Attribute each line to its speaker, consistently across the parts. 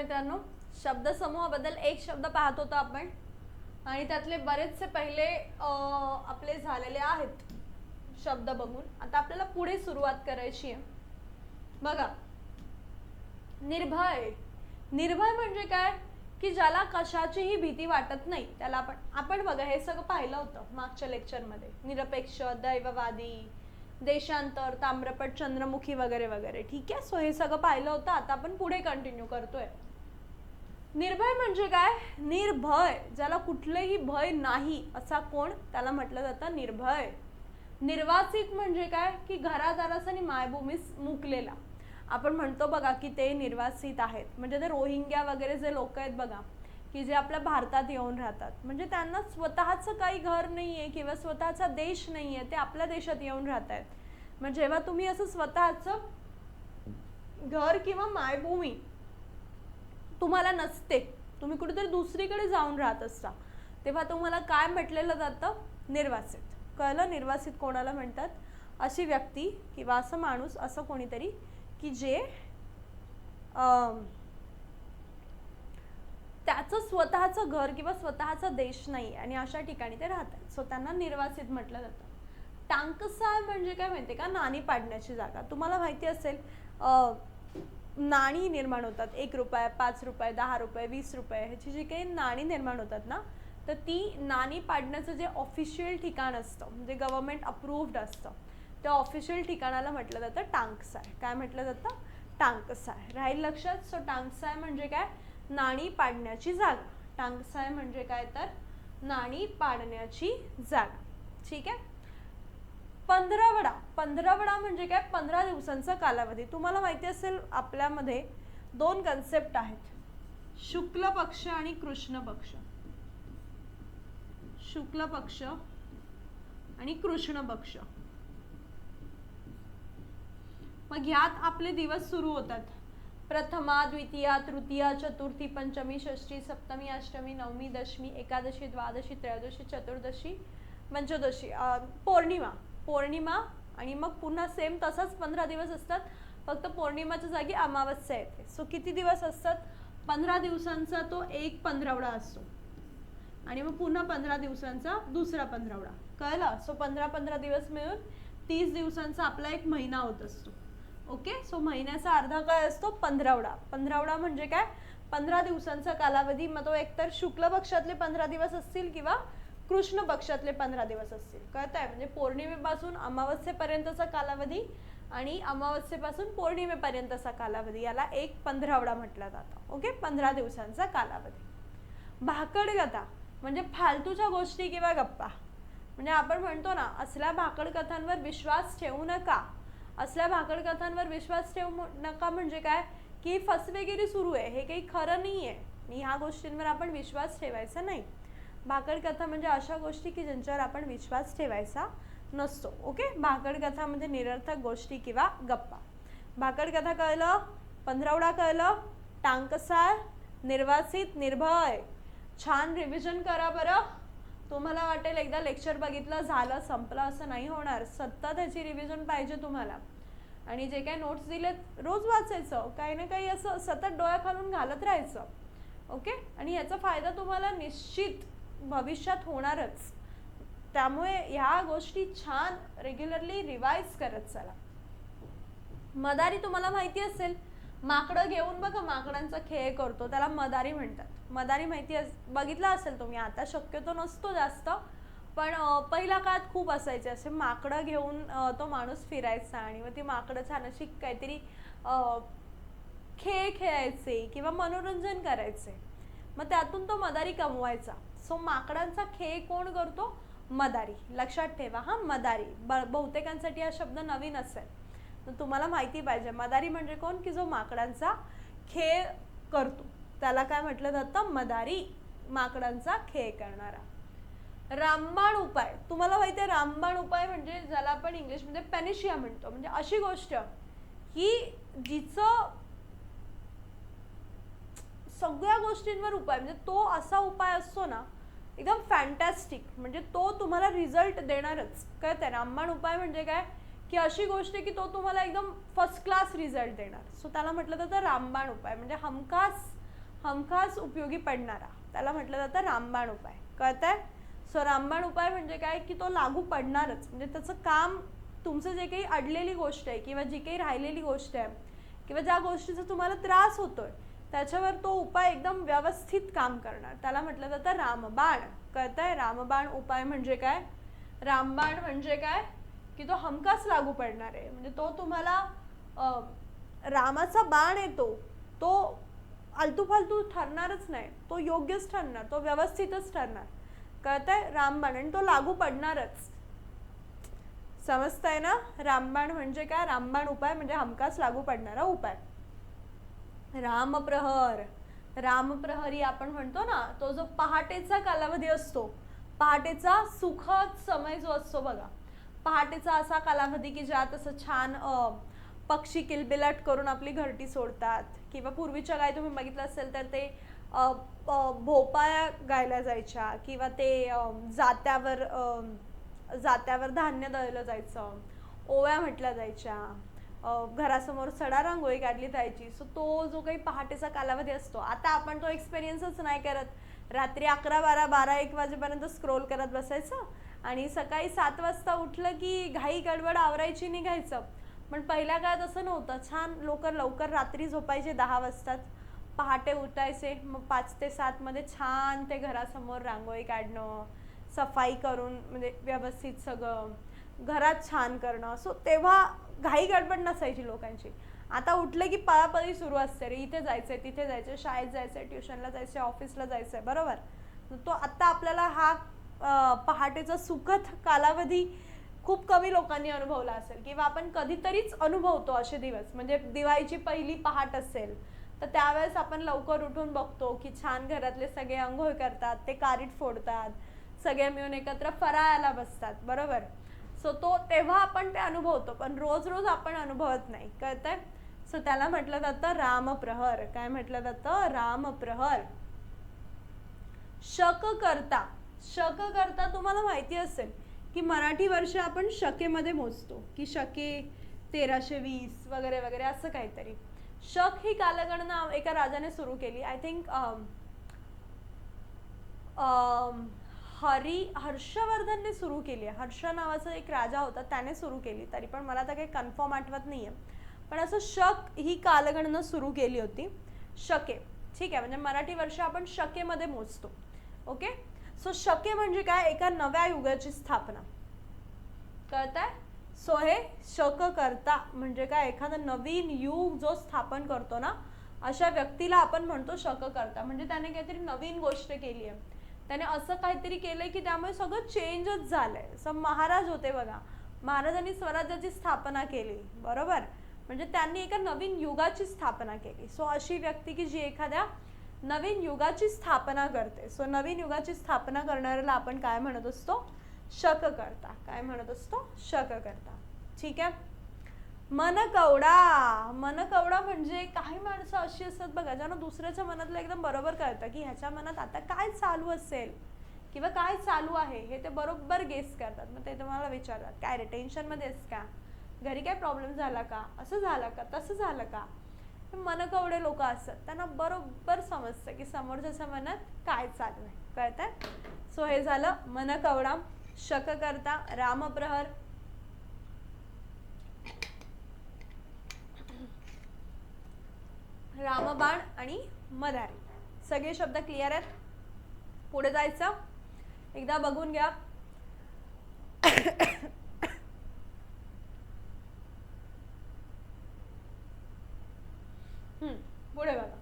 Speaker 1: मित्रांनो शब्दसमूहाबद्दल एक शब्द पाहत होतो आपण. आणि त्यातले बरेचसे पहिले आपले झालेले आहेत शब्द बघून. आता आपल्याला पुढे सुरुवात करायची आहे. बघा. निर्भय. निर्भय म्हणजे काय? की ज्याला कशाचीही भीती वाटत नाही. त्याला आपण आपण बघा हे सगळं पाहिलं होतं मागच्या लेक्चरमध्ये निरपेक्ष दैववादी देशांतर ताम्रपट चंद्रमुखी वगैरे वगैरे. ठीक आहे? सो हे सगळं पाहिलं होतं. आता आपण पुढे कंटिन्यू करतोय. निर्भय म्हणजे काय? निर्भय ज्याला कुठलेही भय नाही असा कोण? त्याला म्हटलं जातं निर्भय. निर्वासित म्हणजे काय? की घरादारास आणि मायभूमीस मुकलेला. आपण म्हणतो बघा की ते निर्वासित आहेत. म्हणजे ते रोहिंग्या वगैरे जे लोक आहेत बघा की जे आपल्या भारतात येऊन राहतात. म्हणजे त्यांना स्वतःचं काही घर नाही आहे किंवा स्वतःचा देश नाही आहे ते आपल्या देशात येऊन राहत आहेत मग जेव्हा तुम्ही असं स्वतःचं घर किंवा मायभूमी तुम्हाला नसते. तुम्ही कुठेतरी दुसरीकडे जाऊन राहत असता. तेव्हा तुम्हाला काय म्हटलेलं जातं? निर्वासित. कळलं? निर्वासित कोणाला म्हणतात? अशी व्यक्ती किंवा असं माणूस असं कोणीतरी की जे त्याचं स्वतःचं घर किंवा स्वतःचा देश नाही आणि अशा ठिकाणी ते राहतात. सो त्यांना निर्वासित म्हटलं जातं. टांकसाळ म्हणजे काय माहिती का? नाणी पाडण्याची जागा. तुम्हाला माहिती असेल नाणी निर्माण होतात. एक रुपये पाच रुपये दहा रुपये वीस रुपये ह्याची जी काही नाणी निर्माण होतात ना तर ती नाणी पाडण्याचं जे ऑफिशियल ठिकाण असतं म्हणजे गव्हर्मेंट अप्रूव्ड असतं त्या ऑफिशियल ठिकाणाला म्हटलं जातं टांकसाय. काय म्हटलं जातं? टांगसाय राहील लक्षात सो टांकसाय म्हणजे काय? नाणी पाडण्याची जागा. टांकसाय म्हणजे काय तर? नाणी पाडण्याची जागा. ठीक आहे? पंधरावडा पंधरावडा म्हणजे काय? पंधरा दिवसांचा कालावधी. तुम्हाला माहिती असेल आपल्यामध्ये दोन कन्सेप्ट आहेत. शुक्ल पक्ष आणि कृष्ण पक्ष. शुक्ल पक्ष आणि कृष्ण पक्ष. मग ह्यात आपले दिवस सुरू होतात. प्रथमा द्वितीया तृतीया चतुर्थी पंचमी षष्ठी सप्तमी अष्टमी नवमी दशमी एकादशी द्वादशी त्रयोदशी चतुर्दशी पंचदशी पौर्णिमा. पौर्णिमा आणि मग पुन्हा सेम तसाच पंधरा दिवस असतात. फक्त पौर्णिमाच्या जागी अमावस्या येते. सो किती दिवस असतात? पंधरा दिवसांचा तो एक पंधरावडा असतो. आणि मग पुन्हा पंधरा दिवसांचा दुसरा पंधरावडा. कळलं? सो पंधरा पंधरा दिवस मिळून तीस दिवसांचा आपला एक महिना होत असतो. ओके सो महिन्याचा अर्धा काय असतो पंधरावडा. पंधरावडा म्हणजे काय? पंधरा दिवसांचा कालावधी. मग तो एकतर शुक्ल पक्षातले पंधरा दिवस असतील किंवा कृष्ण पक्षातले पंधरा दिवस असतील. कळत आहे म्हणजे पौर्णिमेपासून अमावस्येपर्यंतचा कालावधी आणि अमावस्येपासून पौर्णिमेपर्यंतचा कालावधी. याला एक पंधरावडा म्हटलं जातं. ओके? पंधरा दिवसांचा कालावधी. भाकड कथा म्हणजे फालतूच्या गोष्टी किंवा गप्पा. म्हणजे आपण म्हणतो ना असल्या भाकड कथांवर विश्वास ठेवू नका. असल्या भाकड कथांवर विश्वास ठेवू नका म्हणजे काय? की फसवेगिरी सुरू आहे. हे काही खरं नाही आहे आणि ह्या गोष्टींवर आपण विश्वास ठेवायचा नाही. भाकड कथा म्हणजे अशा गोष्टी की ज्यांच्यावर आपण विश्वास ठेवायचा नसतो ओके? भाकड कथा म्हणजे निरर्थक गोष्टी किंवा गप्पा. भाकड कथा कळलं पंधरावडा कळलं टांकसार निर्वासित निर्भय. छान रिव्हिजन करा बरं. तुम्हाला वाटेल एकदा लेक्चर बघितलं झालं संपलं असं नाही होणार. सतत ह्याची रिव्हिजन पाहिजे तुम्हाला. आणि जे काही नोट्स दिलेत रोज वाचायचं. काही ना काही असं सतत डोळ्या खालून घालत राहायचं. ओके? आणि याचा फायदा तुम्हाला निश्चित भविष्यात होणारच. त्यामुळे ह्या गोष्टी छान रेग्युलरली रिवाइज करत चला. मदारी तुम्हाला माहिती असेल माकडं घेऊन बघा माकडांचा खेळ करतो त्याला मदारी म्हणतात. मदारी माहिती अस बघितला असेल तुम्ही आता शक्यतो नसतो जास्त पण पहिल्या काळात खूप असायचे असे माकडं घेऊन तो माणूस फिरायचा आणि मग ती माकडं छान अशी काहीतरी खेळ खेळायचे किंवा मनोरंजन करायचे. मग त्यातून तो मदारी कमवायचा. सो माकडांचा खेळ कोण करतो? मदारी. लक्षात ठेवा हा मदारी. ब बहुतेकांसाठी हा शब्द नवीन असेल. तर तुम्हाला माहिती पाहिजे मदारी म्हणजे कोण? की जो माकडांचा खेळ करतो. त्याला काय म्हटलं जातं? मदारी माकडांचा खेळ करणारा. रामबाण उपाय. तुम्हाला माहिती आहे रामबाण उपाय म्हणजे ज्याला आपण इंग्लिशमध्ये पॅनिशिया म्हणतो. म्हणजे अशी गोष्ट की जिचं सगळ्या गोष्टींवर उपाय म्हणजे तो असा उपाय असतो ना एकदम फॅन्टॅस्टिक म्हणजे तो तुम्हाला रिझल्ट देणारच. कळतंय रामबाण उपाय म्हणजे काय? की अशी गोष्ट आहे की तो तुम्हाला एकदम फर्स्ट क्लास रिझल्ट देणार. सो त्याला म्हटलं जातं रामबाण उपाय. म्हणजे हमखास हमखास उपयोगी पडणारा. त्याला म्हटलं जातं रामबाण उपाय. कळत आहे सो रामबाण उपाय म्हणजे काय? की तो लागू पडणारच. म्हणजे त्याचं काम तुमचं जे काही अडलेली गोष्ट आहे किंवा जी काही राहिलेली गोष्ट आहे किंवा ज्या गोष्टीचा तुम्हाला त्रास होतोय त्याच्यावर तो उपाय एकदम व्यवस्थित काम करणार. त्याला म्हटलं जातं रामबाण. कळतंय? रामबाण उपाय म्हणजे काय? रामबाण म्हणजे काय? की तो हमखास लागू पडणार आहे. म्हणजे तो तुम्हाला रामाचा बाण येतो तो. आलतू फालतू ठरणारच नाही. तो योग्यच ठरणार. तो व्यवस्थितच ठरणार. कळतंय? रामबाण. आणि तो लागू पडणारच. समजतंय ना? रामबाण म्हणजे काय? रामबाण उपाय म्हणजे हमखास लागू पडणारा उपाय. रामप्रहर. रामप्रहरी आपण म्हणतो ना तो जो पहाटेचा कालावधी असतो पहाटेचा सुखद समय जो असतो बघा. पहाटेचा असा कालावधी की ज्यात असं छान पक्षी किलबिलाट करून आपली घरटी सोडतात. किंवा पूर्वीच्या गाय तुम्ही बघितलं असेल तर ते भोपाळ्या गायल्या जायच्या किंवा ते जात्यावर जात्यावर धान्य दळलं जायचं. ओव्या म्हटल्या जायच्या. घरासमोर सडा रांगोळी काढली जायची. सो तो जो काही पहाटेचा कालावधी असतो आता आपण तो एक्सपिरियन्सच नाही करत. रात्री अकरा बारा बारा एक वाजेपर्यंत स्क्रोल करत बसायचं आणि सकाळी सात वाजता उठलं की घाई गडबड आवरायची निघायचं. पण पहिल्या काळात असं नव्हतं. छान लोक लवकर रात्री झोपायचे दहा वाजताच. पहाटे उठायचे मग पाच ते सातमध्ये छान ते घरासमोर रांगोळी काढणं सफाई करून म्हणजे व्यवस्थित सगळं घरात छान करणं. सो तेव्हा घाई गडबड नसायची लोकांची. आता उठलं की पळापळी सुरू असते रे. इथे जायचंय तिथे जायचंय शाळेत जायचंय ट्युशनला जायचंय ऑफिसला जायचंय. बरोबर? तो आता आपल्याला हा पहाटेचा सुखद कालावधी खूप कमी लोकांनी अनुभवला असेल किंवा आपण कधीतरीच अनुभवतो असे दिवस. म्हणजे दिवाळीची पहिली पहाट असेल तर त्यावेळेस आपण लवकर उठून बघतो की छान घरातले सगळे अंघोळ करतात ते कारीट फोडतात सगळे मिळून एकत्र फराळाला बसतात. बरोबर? सो तो तेव्हा आपण ते अनुभवतो पण रोज रोज आपण अनुभवत नाही. कळतंय? सो त्याला म्हटलं जातं रामप्रहर. काय म्हटलं जातं? रामप्रहर. शक करता शक करता तुम्हाला माहिती असेल की मराठी वर्ष आपण शकेमध्ये मोजतो की शके तेराशे वीस वगैरे वगैरे असं काहीतरी. शक ही कालगणना एका राजाने सुरू केली. आय थिंक हरी हर्षवर्धनने सुरू केली आहे. हर्ष नावाचा एक राजा होता त्याने सुरू केली. तरी पण मला तर काही कन्फर्म आठवत नाही आहे पण असं शक ही कालगणना सुरू केली होती. शके. ठीक आहे म्हणजे मराठी वर्ष आपण शकेमध्ये मोजतो. ओके? सो शके म्हणजे काय? एका नव्या युगाची स्थापना. कळतंय? सो हे शक करता म्हणजे काय? एखादा नवीन युग जो स्थापन करतो ना अशा व्यक्तीला आपण म्हणतो शक करता म्हणजे त्याने काहीतरी नवीन गोष्ट केली आहे. त्याने असं काहीतरी केलंय की त्यामुळे सगळं चेंजच झालंय. सम महाराज होते बघा. महाराजांनी स्वराज्याची स्थापना केली. बरोबर? म्हणजे त्यांनी एका नवीन युगाची स्थापना केली. सो अशी व्यक्ती की जी एखाद्या नवीन युगाची स्थापना करते. सो नवीन युगाची स्थापना करणाऱ्याला आपण काय म्हणत असतो? शक करता. काय म्हणत असतो? शक करता. ठीक आहे? मनकवडा. मनकवडा म्हणजे काही माणसं अशी असतात बघा ज्यांना दुसऱ्याच्या मनातलं एकदम बरोबर कळतं की ह्याच्या मनात आता काय चालू असेल किंवा काय चालू आहे हे ते बरोबर गेस करतात. मग ते तुम्हाला विचारतात काय रे टेन्शनमध्ये आहेस का? घरी काय प्रॉब्लेम झाला का? असं झालं का? तसं झालं का? मनकवडे लोक असतात त्यांना बरोबर समजतं की समोरच्याच्या मनात काय चालू आहे. कळतंय? सो हे झालं मनकवडा शक करता रामप्रहर रामबाण आणि मदारी. सगळे शब्द क्लिअर आहेत? पुढे जायचं. एकदा बघून घ्या. हम्म, पुढे बघा.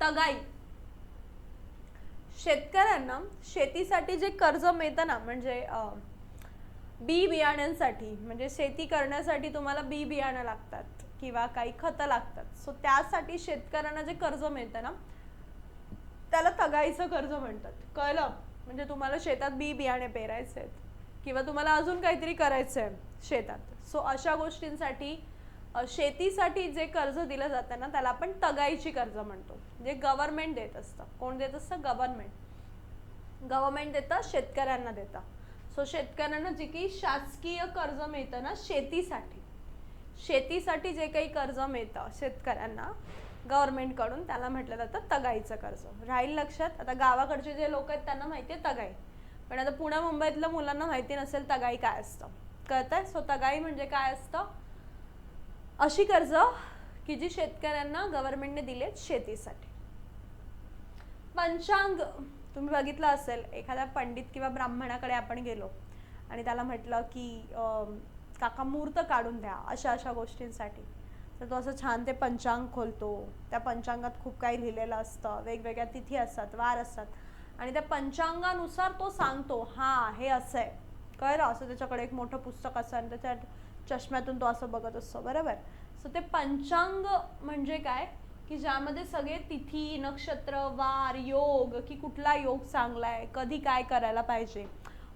Speaker 1: तगाई. शेतकऱ्यांना शेतीसाठी जे कर्ज मिळतं ना म्हणजे बी बियाण्यांसाठी म्हणजे शेती करण्यासाठी तुम्हाला बी बियाणं लागतात. किंवा काही खतं लागतात. सो त्यासाठी शेतकऱ्यांना जे कर्ज मिळतं ना त्याला तगाईचं कर्ज म्हणतात. कळलं? म्हणजे तुम्हाला शेतात बी बियाणे पेरायचे आहेत किंवा तुम्हाला अजून काहीतरी करायचं आहे शेतात. सो अशा गोष्टींसाठी शेतीसाठी जे कर्ज दिलं जातं ना त्याला आपण तगाईची कर्ज म्हणतो. जे गव्हर्नमेंट देत असतं. कोण देत असतं? गव्हर्नमेंट गव्हर्नमेंट देतं शेतकऱ्यांना देतं. सो शेतकऱ्यांना जे की शासकीय कर्ज मिळतं ना शेतीसाठी. शेतीसाठी जे काही कर्ज मिळतं शेतकऱ्यांना गव्हर्नमेंटकडून त्याला म्हटलं जातं तगाईचं कर्ज. राहील लक्षात आता गावाकडचे जे लोक आहेत त्यांना माहिती आहे तगाई. पण आता पुण्या मुंबईतल्या मुलांना माहिती नसेल तगाई काय असतं. कळतंय? सो तगाई म्हणजे काय असतं? अशी कर्ज की जी शेतकऱ्यांना गव्हर्नमेंटने दिलेत शेतीसाठी. पंचांग तुम्ही बघितलं असेल एखाद्या पंडित किंवा ब्राह्मणाकडे आपण गेलो आणि त्याला म्हटलं की अं, काका मुहूर्त काढून द्या अशा अशा गोष्टींसाठी. तर तो असं छान ते पंचांग खोलतो. त्या पंचांगात खूप काही लिहिलेलं असतं. वेगवेगळ्या तिथी असतात वार असतात. आणि त्या पंचांगानुसार तो सांगतो हां हे असं आहे कळलं? असं त्याच्याकडे एक मोठं पुस्तक असतं आणि त्याच्या चष्म्यातून तो असं बघत असतो. बरोबर? सो ते पंचांग म्हणजे काय? की ज्यामध्ये सगळे तिथी नक्षत्र वार योग की कुठला योग चांगला आहे? कधी काय करायला पाहिजे?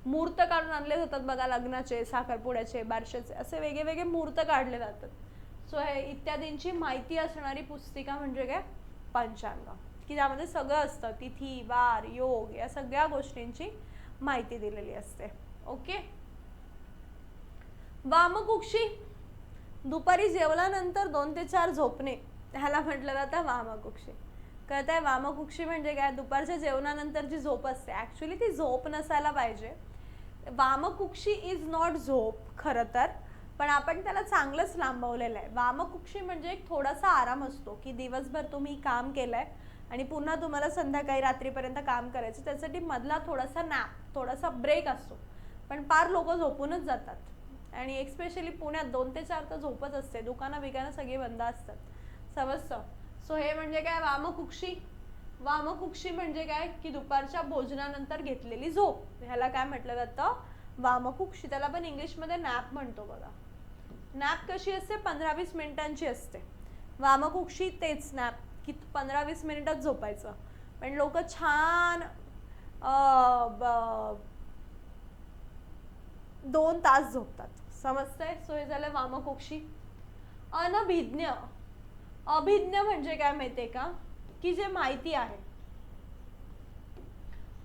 Speaker 1: मूर्त काढून आणले जातात बघा लग्नाचे साखरपुड्याचे बारशाचे असे वेगळे वेगळे मूर्त काढले जातात. सो हे इत्यादींची माहिती असणारी पुस्तिका म्हणजे काय? पंचांग. की ज्यामध्ये सगळं असतं तिथी वार योग या सगळ्या गोष्टींची माहिती दिलेली असते. ओके वामकुक्षी. दुपारी जेवल्यानंतर दोन ते चार झोपणे. ह्याला म्हटलं जातं वामकुक्षी. कळत आहे वामकुक्षी म्हणजे काय? दुपारच्या जेवणानंतर जी झोप असते. ॲक्च्युली ती झोप नसायला पाहिजे. वामकुक्षी इज नॉट झोप खरं तर. पण आपण त्याला चांगलंच लांबवलेलं आहे. वामकुक्षी म्हणजे एक थोडासा आराम असतो की दिवसभर तुम्ही काम केलं आहे आणि पुन्हा तुम्हाला संध्याकाळी रात्रीपर्यंत काम करायचं त्यासाठी मधला थोडासा नॅप थोडासा ब्रेक असतो. पण पार लोक झोपूनच जातात. आणि एक्स्पेशली पुण्यात दोन ते चार तर झोपच असते. दुकानं बिकानं सगळी बंद असतात. समजतं? सो हे म्हणजे काय? वामकुक्षी वामकुक्षी म्हणजे काय? की दुपारच्या भोजनानंतर घेतलेली झोप. ह्याला काय म्हटलं जातं? वामकुक्षी. त्याला पण इंग्लिशमध्ये नॅप म्हणतो बघा. नॅप कशी असते? पंधरा वीस मिनिटांची असते. वामकुक्षी तेच नॅप की पंधरा वीस मिनिटात झोपायचं. पण लोक छान दोन तास झोपतात. समजतंय? सोय झालं वामकुक्षी. अनभिज्ञ. अभिज्ञ म्हणजे काय माहितीये का? की जे माहिती आहे.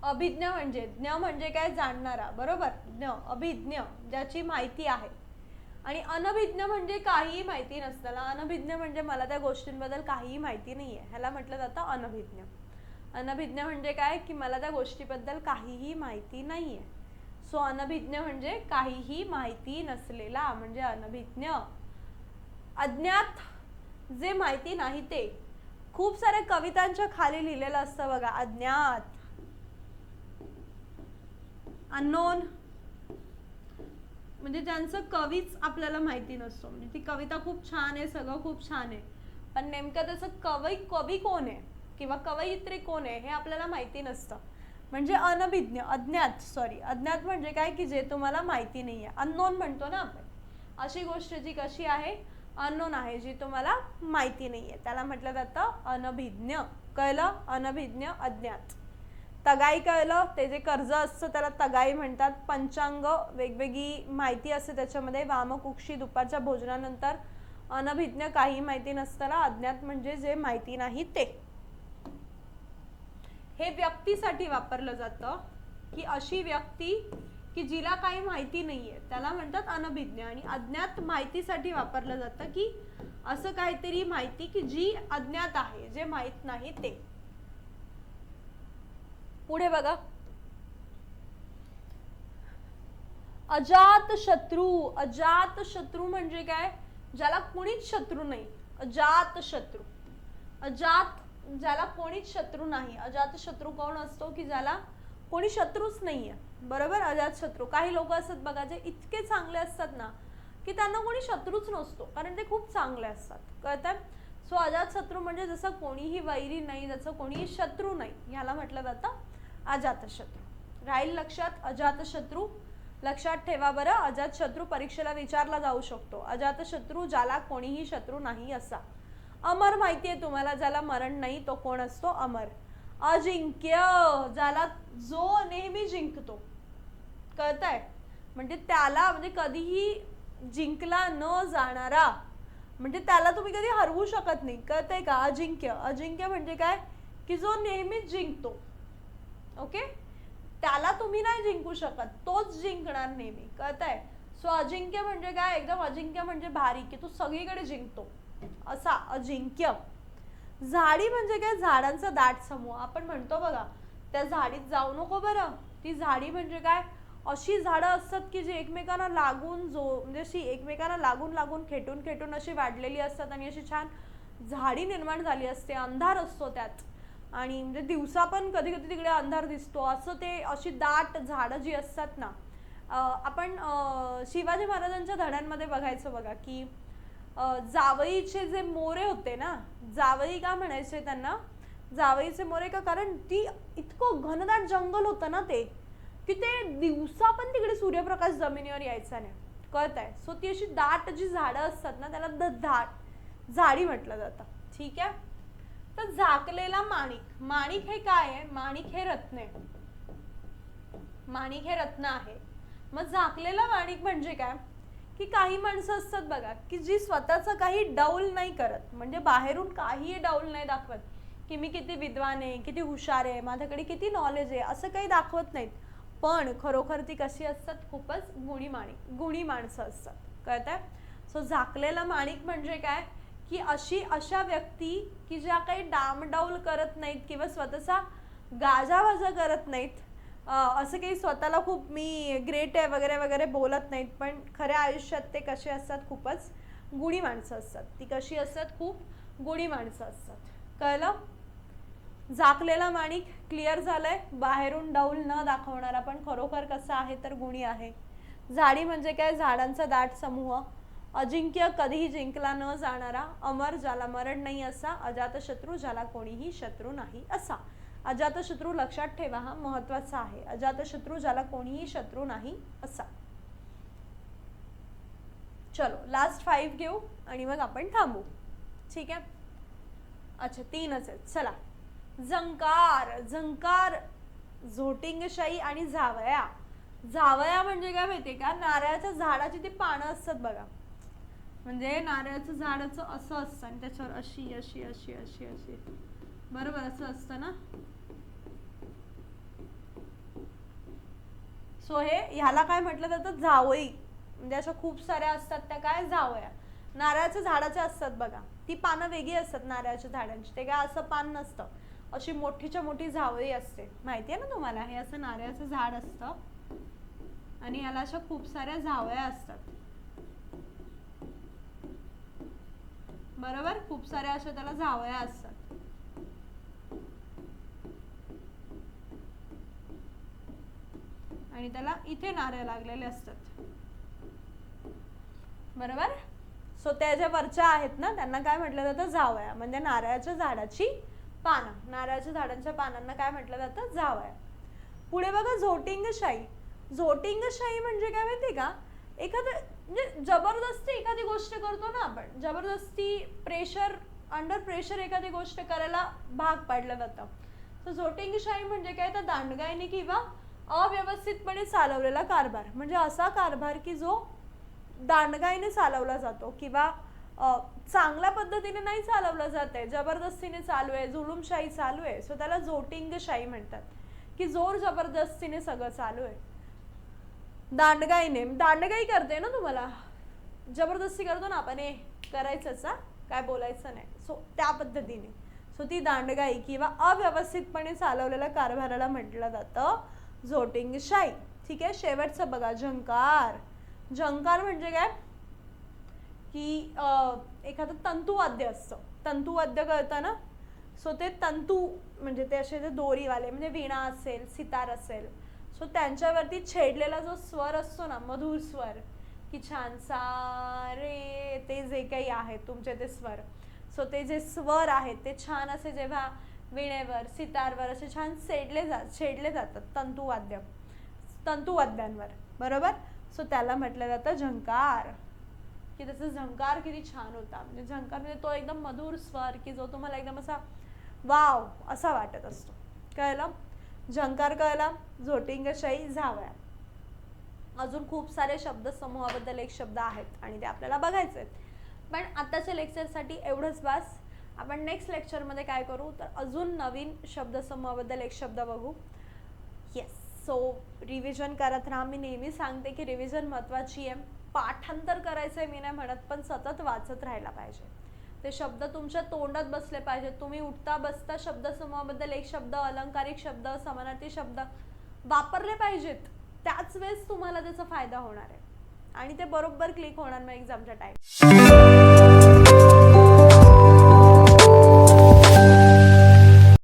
Speaker 1: अभिज्ञ म्हणजे ज्ञ म्हणजे काय जाणणारा बरोबर? ज्ञ अभिज्ञ ज्याची माहिती आहे. आणि अनभिज्ञ म्हणजे काहीही माहिती नसताना अनभिज्ञ म्हणजे मला त्या गोष्टींबद्दल काहीही माहिती नाही आहे ह्याला म्हटलं जातं अनभिज्ञ. अनभिज्ञ म्हणजे काय? की मला त्या गोष्टीबद्दल काहीही माहिती नाही आहे सो अनभिज्ञ म्हणजे काहीही माहिती नसलेला म्हणजे अनभिज्ञ. अज्ञात जे माहिती नाही ते खूप साऱ्या कवितांच्या खाली लिहिलेलं असतं बघा अज्ञात अननोन म्हणजे ज्यांचं कवीच आपल्याला माहिती नसतो. म्हणजे ती कविता खूप छान आहे सगळं खूप छान आहे. पण नेमकं त्याचं कवी कवी कोण आहे? किंवा कवयित्री कोण आहे? हे आपल्याला माहिती नसतं. म्हणजे अनभिज्ञ अज्ञात सॉरी अज्ञात म्हणजे काय? की जे तुम्हाला माहिती नाही आहे अननोन म्हणतो ना आपण. अशी गोष्ट जी कशी आहे? अननोन आहे जी तुम्हाला माहिती नाही आहे त्याला म्हटलं जातं अनभिज्ञ. कळलं? अनभिज्ञ अज्ञात. तगाई कळलं? ते जे कर्ज असतं त्याला तगाई म्हणतात. पंचांग वेगवेगळी माहिती असते त्याच्यामध्ये. वामकुक्षी दुपारच्या भोजनानंतर अनभिज्ञ काही माहिती नसताना अज्ञात म्हणजे जे माहिती नाही ते. हे व्यक्तीसाठी वापरलं जातं की अशी व्यक्ती की जिला काही माहिती नाहीये. त्याला म्हणतात अनभिज्ञ आणि अज्ञात माहितीसाठी वापरलं जातं की असं काहीतरी माहिती की जी अज्ञात आहे जे माहीत नाही ते. पुढे बघा. अजात शत्रू अजात शत्रू म्हणजे काय? ज्याला कोणीच शत्रू नाही. अजात शत्रू. अजात ज्याला कोणीच शत्रू नाही. अजात शत्रू कोण असतो की ज्याला कोणी शत्रूच नाहीये. बरोबर? अजात शत्रू. काही लोक असतात बघा जे इतके चांगले असतात ना की त्यांना कोणी शत्रूच नसतो कारण ते खूप चांगले असतात. कळतंय? सो अजात शत्रू म्हणजे जसं कोणीही वैरी नाही जसं कोणीही शत्रू नाही ह्याला म्हटलं जातं अजातशत्रू राहील लक्षात अजातशत्रू लक्षात ठेवा बरं अजातशत्रू परीक्षेला विचारला जाऊ शकतो. अजातशत्रू ज्याला कोणीही शत्रू नाही असा. अमर माहिती आहे तुम्हाला ज्याला मरण नाही तो कोण असतो? अमर. अजिंक्य ज्याला जो नेहमी जिंकतो. कळत आहे म्हणजे त्याला म्हणजे कधीही जिंकला न जाणारा म्हणजे त्याला तुम्ही कधी हरवू शकत नाही. कळत आहे का? अजिंक्य. अजिंक्य म्हणजे काय? की जो नेहमीच जिंकतो. ओके? त्याला तुम्ही नाही जिंकू शकत. तोच जिंकणार नेहमी. कळत आहे सो अजिंक्य म्हणजे काय? एकदम अजिंक्य म्हणजे भारी की तू सगळीकडे जिंकतो. असा अजिंक्य. झाडी म्हणजे काय? झाडांचा दाट समूह. आपण म्हणतो बघा त्या झाडीत जाऊ नको बरं. ती झाडी म्हणजे काय? अशी झाडं असतात की जी एकमेकांना लागून जो म्हणजे अशी एकमेकांना लागून लागून खेटून खेटून अशी वाढलेली असतात आणि अशी छान झाडी निर्माण झाली असते. अंधार असतो त्यात. आणि म्हणजे दिवसा पण कधी कधी तिकडे अंधार दिसतो. असं ते अशी दाट झाडं जी असतात ना आपण शिवाजी महाराजांच्या धड्यांमध्ये बघायचं बघा की जावईचे जे मोरे होते ना जावई का म्हणायचे त्यांना? जावईचे मोरे का? कारण ती इतकं घनदाट जंगल होतं ना ते की ते दिवसा पण तिकडे सूर्यप्रकाश जमिनीवर यायचा नाही. कळत आहे सो ती अशी दाट जी झाडं असतात ना त्याला द दाट झाडी म्हटलं जातं. ठीक आहे? तर झाकलेला माणिक. माणिक हे काय आहे? माणिक हे रत्न आहे. माणिक हे रत्न आहे. मग झाकलेला माणिक म्हणजे काय? की काही माणसं असतात बघा की जी स्वतःचं काही डौल नाही करत. म्हणजे बाहेरून काही डौल नाही दाखवत की मी किती विद्वान आहे किती हुशार आहे माझ्याकडे किती नॉलेज आहे असं काही दाखवत नाहीत. पण खरोखर ती कशी असतात? खूपच गुणी माणिक गुणी माणसं असतात. कळत आहे सो झाकलेला माणिक म्हणजे काय? की अशी अशा व्यक्ती की ज्या काही डामडौल करत नाहीत किंवा स्वतःचा गाजावाजा करत नाहीत असं काही स्वतःला खूप मी ग्रेट आहे वगैरे वगैरे बोलत नाहीत पण खऱ्या आयुष्यात ते कसे असतात खूपच गुणी माणसं असतात. ती कशी असतात? खूप गुणी माणसं असतात. कळलं? झाकलेला माणिक क्लिअर झालंय. बाहेरून डौल न दाखवणारा पण खरोखर कसा आहे तर गुणी आहे. झाडी म्हणजे काय? झाडांचा दाट समूह. अजिंक्य कधीही जिंकला न जाणारा अमर ज्याला मरण नाही असा अजातशत्रू ज्याला कोणीही शत्रू नाही असा. अजातशत्रू लक्षात ठेवा हा महत्त्वाचा आहे. अजातशत्रू ज्याला कोणीही शत्रू नाही असा. चलो लास्ट फाईव्ह घेऊ आणि मग आपण थांबू. ठीक आहे? अच्छा तीनच आहेत. चला. झंकार झंकार झोटिंगशाही आणि जावया जावया म्हणजे काय माहितीये का? नारळाच्या झाडाची ती पानं असतात बघा. म्हणजे नारळाचं झाडाचं असं असतं आणि त्याच्यावर अशी अशी अशी अशी अशी. बरोबर असं असतं ना? सो हे ह्याला काय म्हटलं जातं? जावई. म्हणजे अशा खूप साऱ्या असतात त्या काय? जावया. नारळाच्या झाडाच्या असतात बघा. ती पानं वेगळी असतात नारळाच्या झाडांची. ते काय असं पान नसतं. अशी मोठीच्या मोठी झावळी असते. माहिती आहे ना तुम्हाला? हे असं नारळाचं झाड असतं. आणि याला अशा खूप साऱ्या झावळ्या असतात. बरोबर? खूप साऱ्या अशा त्याला झावळ्या असतात. आणि त्याला इथे नारळ लागलेले असतात. बरोबर? सो त्या ज्या वरच्या आहेत ना त्यांना काय म्हटलं जातं? जावया. म्हणजे नारळाच्या झाडाची पानं. नारळाच्या झाडांच्या पानांना काय म्हटलं जातं? जावया. पुढे बघा झोटिंगशाही. झोटिंगशाही म्हणजे काय माहिती का? एखादं म्हणजे जबरदस्ती एखादी गोष्ट करतो ना आपण. जबरदस्ती प्रेशर अंडर प्रेशर एखादी गोष्ट करायला भाग पाडलं जातं. तर झोटिंगशाही म्हणजे काय? तर दांडगाईने किंवा अव्यवस्थितपणे चालवलेला कारभार. म्हणजे असा कारभार की जो दांडगाईने चालवला जातो किंवा चांगल्या पद्धतीने नाही चालवलं जात आहे. जबरदस्तीने चालू आहे जुलुमशाही चालू आहे. सो त्याला जोटिंगशाही म्हणतात. की जोर जबरदस्तीने सगळं चालू आहे. दांडगाईने दांडगाई करते ना तुम्हाला? जबरदस्ती करतो ना आपण? हे करायचंच काय बोलायचं नाही. सो त्या पद्धतीने. सो ती दांडगाई किंवा अव्यवस्थितपणे चालवलेल्या कारभाराला म्हटलं जातं. झोटिंगशाई ठीक आहे? शेवटचं बघा झंकार. झंकार म्हणजे काय? की एखादं तंतुवाद्य असतं. तंतुवाद्य कळतं ना सो ते तंतू म्हणजे ते असे जे दोरीवाले म्हणजे वीणा असेल सितार असेल सो त्यांच्यावरती छेडलेला जो स्वर असतो ना मधुर स्वर की छानसा रे ते जे काही आहे तुमचे ते स्वर. सो ते जे स्वर आहेत ते छान असे जेव्हा विणेवर सितारवर असे छान सेडले जात छेडले जातात तंतुवाद्य तंतुवाद्यांवर बरोबर? सो त्याला म्हटलं जातं झंकार. की त्याचा झंकार किती छान होता. म्हणजे झंकार म्हणजे तो एकदम मधुर स्वर की जो तुम्हाला एकदम असा वाव असा वाटत असतो. कळलं? झंकार कळला? झोटिंगशाही झावया अजून खूप सारे शब्द समूहाबद्दल एक शब्द आहेत आणि ते आपल्याला बघायचे आहेत पण आताच्या लेक्चरसाठी एवढंच बास. आपण नेक्स्ट लेक्चरमध्ये काय करू? तर अजून नवीन शब्दसमूहाबद्दल एक शब्द बघू. येस सो रिव्हिजन करत राहा. मी नेहमी सांगते की रिव्हिजन महत्त्वाची आहे. पाठांतर करायचं आहे मी नाही म्हणत पण सतत वाचत राहायला पाहिजे. ते शब्द तुमच्या तोंडात बसले पाहिजेत. तुम्ही उठता बसता शब्दसमूहाबद्दल एक शब्द अलंकारिक शब्द समानार्थी शब्द वापरले पाहिजेत. त्याच वेळेस तुम्हाला त्याचा फायदा होणार आहे. आणि ते बरोबर क्लिक होणार मग एक्झामच्या टाईम